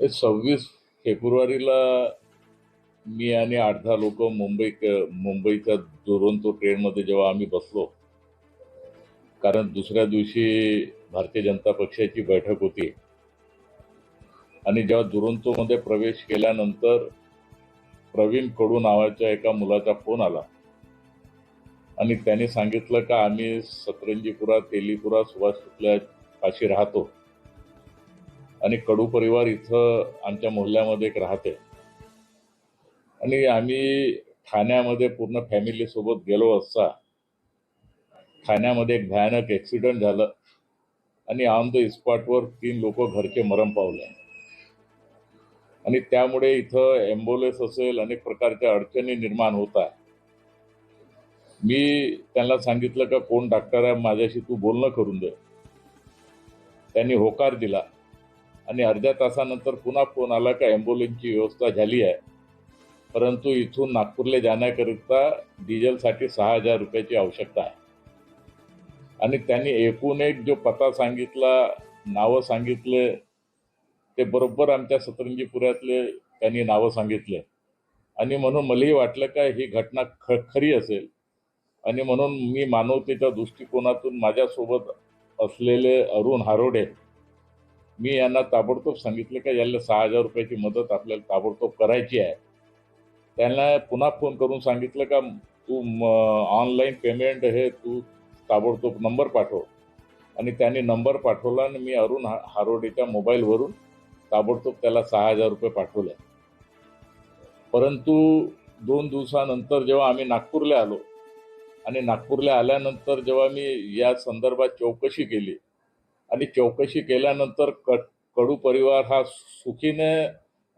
हे सव्वीस फेब्रुवारीला मी आणि आठ दहा लोक मुंबई मुंबईच्या दुरंतो ट्रेनमध्ये जेव्हा आम्ही बसलो कारण दुसऱ्या दिवशी भारतीय जनता पक्षाची बैठक होती. आणि जेव्हा दुरंतोमध्ये प्रवेश केल्यानंतर प्रवीण कडू नावाच्या एका मुलाचा फोन आला. आणि त्याने सांगितलं का आम्ही सतरंजीपुरा तेलीपुरा सुभाष शुक्ला पाशी राहतो. आणि कडू परिवार इथं आमच्या मोहल्ल्यामध्ये एक राहते. आणि आम्ही ठाण्यामध्ये पूर्ण फॅमिली सोबत गेलो असता ठाण्यामध्ये एक भयानक ॲक्सिडेंट झालं. आणि ऑन द स्पॉटवर तीन लोक घरचे मरण पावले. आणि त्यामुळे इथं ॲम्ब्युलन्स असेल अनेक प्रकारच्या अडचणी निर्माण होत. आहे मी त्यांना सांगितलं का कोण डॉक्टर आहे? माझ्याशी तू बोलणं करून दे. त्यांनी होकार दिला. आणि अर्ध्या तासानंतर पुन्हा फोन आला का ॲम्ब्युलन्सची व्यवस्था झाली आहे. परंतु इथून नागपूरला जाण्याकरिता डिझेलसाठी सहा हजार रुपयाची आवश्यकता आहे. आणि त्यांनी एकूण एक जो पत्ता सांगितला नावं सांगितले ते बरोबर आमच्या सतरंजीपुऱ्यातले त्यांनी नावं सांगितले. आणि म्हणून मलाही वाटलं का ही घटना ख खरी असेल. आणि म्हणून मी मानवतेच्या दृष्टिकोनातून माझ्यासोबत असलेले अरुण हारोडे मी यांना ताबडतोब सांगितलं का याला सहा हजार रुपयाची मदत आपल्याला ताबडतोब करायची आहे. त्यांना पुन्हा फोन करून सांगितलं का तू ऑनलाईन पेमेंट हे तू ताबडतोब नंबर पाठव. आणि त्यांनी नंबर पाठवला आणि मी अरुण हा हारोडेच्या मोबाईलवरून ताबडतोब त्याला सहा हजार रुपये पाठवले. परंतु दोन दिवसानंतर जेव्हा आम्ही नागपूरला आलो आणि नागपूरला आल्यानंतर जेव्हा मी या संदर्भात चौकशी केली आणि चौकशी केल्यानंतर कट कडू परिवार हा सुखीने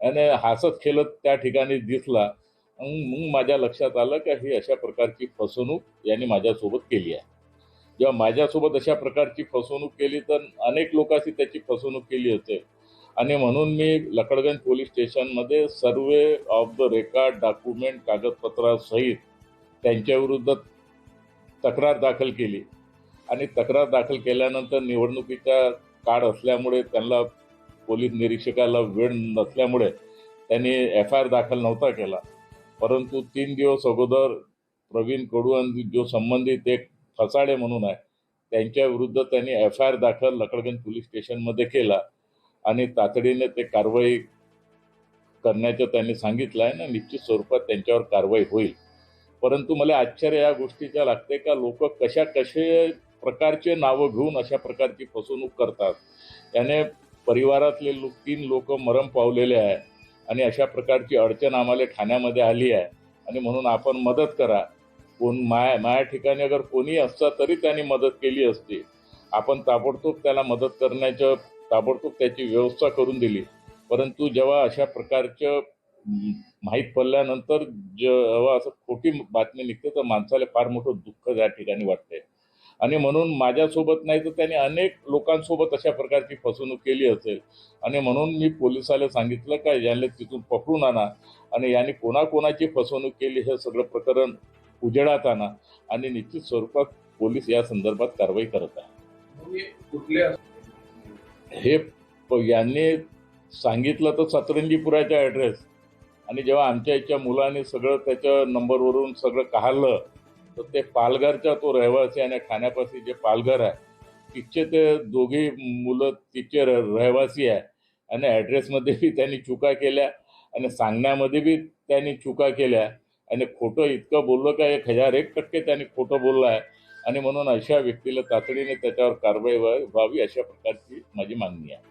आणि हसत खेळत त्या ठिकाणी दिसला. मग माझ्या लक्षात आलं का ही अशा प्रकारची फसवणूक यांनी माझ्यासोबत केली आहे. जेव्हा माझ्यासोबत अशा प्रकारची फसवणूक केली तर अनेक लोकांशी त्याची फसवणूक केली होते आणि म्हणून मी लकडगंज पोलीस स्टेशनमध्ये survey of the record document कागदपत्रासहित त्यांच्याविरुद्ध तक्रार दाखल केली. आणि तक्रार दाखल केल्यानंतर निवडणुकीचा काळ असल्यामुळे त्यांना पोलीस निरीक्षकाला वेळ नसल्यामुळे त्यांनी एफ आय आर दाखल नव्हता केला. परंतु तीन दिवस अगोदर प्रवीण कडू आणि जो संबंधित एक फसाडे म्हणून आहे त्यांच्या विरुद्ध त्यांनी एफ आय आर दाखल लकडगंज पोलीस स्टेशनमध्ये केला आणि तातडीने ते कारवाई करण्याचं त्यांनी सांगितलं आहे ना निश्चित स्वरूपात त्यांच्यावर कारवाई होईल. परंतु मला आश्चर्य या गोष्टीच्या लागते का लोक कशा कसे प्रकारचे नावं घेऊन अशा प्रकारची फसवणूक करतात. त्याने परिवारातले लोक तीन लोक मरण पावलेले आहे आणि अशा प्रकारची अडचण आम्हाला ठाण्यामध्ये आली आहे. आणि म्हणून आपण मदत करा. कोण माया माझ्या ठिकाणी अगर कोणी असता तरी त्यांनी मदत केली असती. आपण ताबडतोब त्याला मदत करण्याचं ताबडतोब त्याची व्यवस्था करून दिली. परंतु जेव्हा अशा प्रकारचं माहीत पडल्यानंतर जेव्हा असं खोटी बातमी निघते तर माणसाला फार मोठं दुःख त्या ठिकाणी वाटते आणि म्हणून माझ्यासोबत नाही तर त्याने अनेक लोकांसोबत अशा प्रकारची फसवणूक केली असेल. आणि म्हणून मी पोलिसाला सांगितलं का याने तिथून पकडून आणा आणि याने कोणाकोणाची फसवणूक केली हे सगळं प्रकरण उजेडात आणा आणि निश्चित स्वरूपात पोलीस या संदर्भात कारवाई करत आहे. कुठल्या हे यांनी सांगितलं तर सतरंजीपुराचा ॲड्रेस आणि जेव्हा आमच्या इथच्या मुलांनी सगळं त्याच्या नंबरवरून सगळं काढलं तर ते पालघरचा तो रहिवासी आणि खाण्यापाशी जे पालघर आहे तिथचे ते दोघे मुलं तिथचे र रहिवासी आहे. आणि ॲड्रेसमध्ये बी त्यांनी चुका केल्या आणि सांगण्यामध्ये बी त्यांनी चुका केल्या. आणि खोटं इतकं बोललं का एक हजार एक टक्के त्यांनी खोटं बोललं आहे. आणि म्हणून अशा व्यक्तीला तातडीने त्याच्यावर कारवाई व्हावी अशा प्रकारची माझी मागणी आहे.